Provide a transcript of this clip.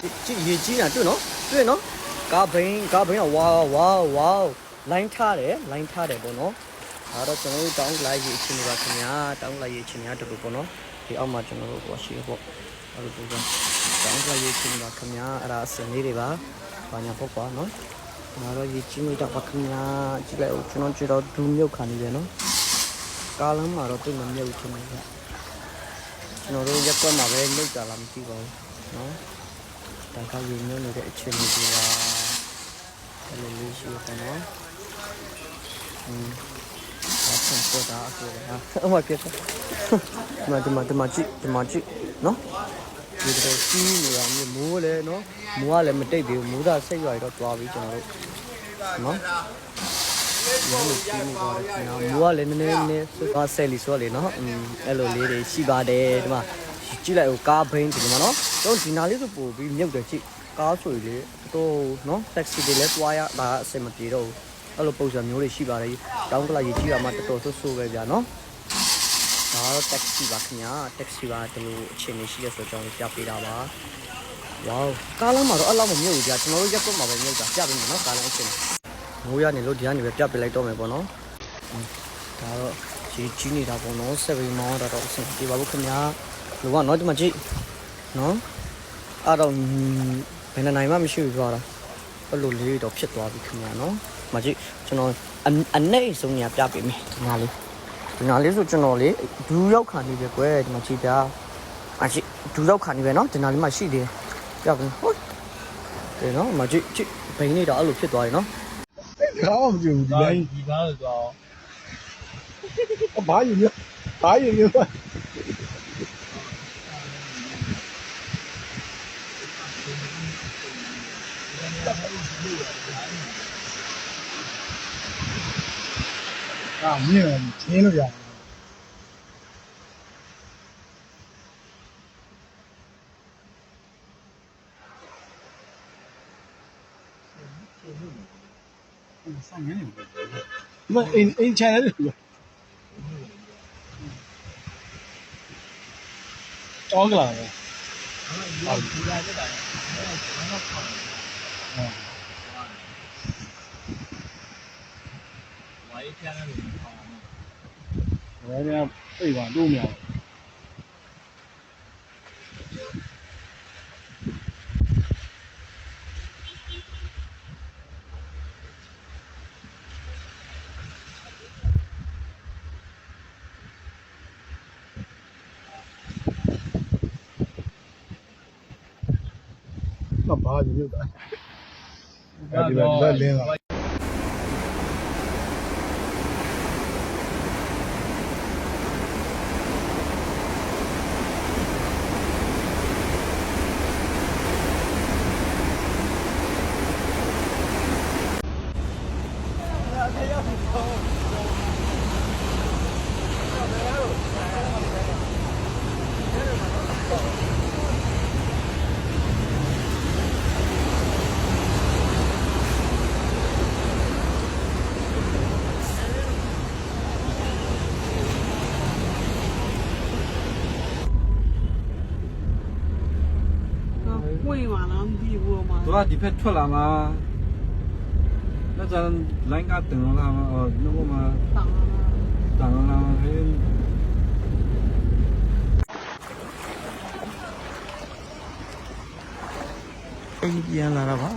ကြည့်ကြည့်ရေကြီးတာတွေ့နော်တွေ့နော်ကားဘိန်းကားဘိန်းကဝါဝါဝါလိုင်းထားတယ်လိုင်းထားတယ်ပေါ့နော်ဒါတော့ကျွန်တော်တို့တောင်းလိုက်ရေအချင်းတွေပါခင်ဗျာတောင်းလိုက်ရေအချင်းများတူတူပေါ့နော်ဒီအောက်မှာကျွန်တော်တို့ဟောရှိပေါ့အဲ့လိုပုံစံတောင်းလိုက်ရေအချင်းတွေပါခင်ဗျာအဲ့ဒါအစင်လေးတွေပါဘာညာပေါ့ကွာနော်ဒါတော့ရေကြီးမိတော့ပါခင်ဗျာကြည့်လိုက်ဦးကျွန်တော်ကြည့်တော့ဒူးမြုပ်ခါနေတယ်နော်ကားလမ်းမှာတော့တိတ်မမြုပ်ချင်ဘူးဗျကျွန်တော်တို့ရက်ကွက်မှာပဲမြုပ်ကြလားမသိပါဘူးနော် ဒါကရေညှို့နေတဲ့အချက်လေးတွေပါအဲ့လိုလေးရှိရပါတော့อืมအဆင်ပေါ်တာအကိုဟာအမပြတ်မတမတမကြည့်တမကြည့်နော်ဒီတော့စီးနေတာမျိုးမိုးလည်းနော်မိုးကလည်းမတိတ်သေးဘူးမိုးသာစိတ်ရွာရတော့တွားပြီးကျွန်တော်တို့နော်ရောင်းလို့ပြီးနေပါတယ်ခင်ဗျာမိုးကလည်းနည်းနည်းနည်းစွတ်သွားဆဲလီဆိုတော့လေနော်အဲ့လိုလေးတွေရှိပါတယ်ဒီမှာ ကြည့်လိုက်ဦးကားဘိန်းဒီမှာနော်တော့ဒီနာလေးဆိုပို့ပြီးမြုပ်တယ်ကြည့်ကားဆိုလေတော့နော်တက်ဆီတွေလည်းတွားရတာအဆင်မပြေတော့ဘူးအဲ့လိုပုံစံမျိုးတွေရှိပါတယ်တောင်းကလာရေးကြည့်ရမှာတော်တော်ဆိုးဆိုးပဲဗျာနော်ဒါတော့တက်ဆီပါခင်ဗျာတက်ဆီပါဒီလိုအခြေအနေရှိရဆိုတော့ကျွန်တော်ပြပေးတာပါဝေါကားလမ်းမှာတော့အဲ့လောက်မမြုပ်ဘူးဗျာကျွန်တော်တို့ရက်ကွက်မှာပဲမြုပ်တာပြပေးမယ်နော်ကားလမ်းအခြေအနေမိုးရနေလို့ဒီကနေပဲပြပေးလိုက်တော့မယ်ပေါ့နော်ဒါတော့ကြီးကြီးနေတာပေါ့နော်ဆက်ပြီးမောင်းတာတော့အဆင်ပြေပါဘူးခင်ဗျာ လူကနော်ဒီမှာကြည့်နော်အဲ့တော့ဘယ်နှနိုင်မှမရှိဘူးပြောတာအဲ့လိုလေးတော့ဖြစ်သွားပြီခင်ဗျာနော်ဒီမှာကြည့်ကျွန်တော်အအနေဆုံးညာပြပေးမယ်ဒီနာလေးဒီနာလေးဆိုကျွန်တော်လေဒူးရောက်ခါနေပဲကွယ်ဒီမှာကြည့်ပြအကြည့်ဒူးရောက်ခါနေပဲနော်ဒီနာလေးမှရှိသေးတယ်ပြပေးဟုတ်တယ်နော်ဒီမှာကြည့်ကြည့်ဘိန်းနေတာအဲ့လိုဖြစ်သွားပြီနော်ခေါင်းမကြည့်ဘူးဒီဒီတိုင်းဒီကားလို့ပြောဘာယူရဘာယူ ရအာမြင်တယ်ထင်းလို့ရတယ်ဆောင်းနေတယ်မအင်းအင်းချန်တယ်တောင်း ကလာပဲဒီကားတက်တာဝိုင်းချမ်းတယ်ဘယ် နဲ့ ပြေးပါလို့မရ မဘာယူရတာဒီမှာလက်လင်းတာ 会嘛，然后地步嘛。 သူကဒီဖက်ထွက်လာမှာ那咱栏杆等了他嘛，哦，那我们挡了吗？等了他们，还 အိမ်ပြန်လာတာပါ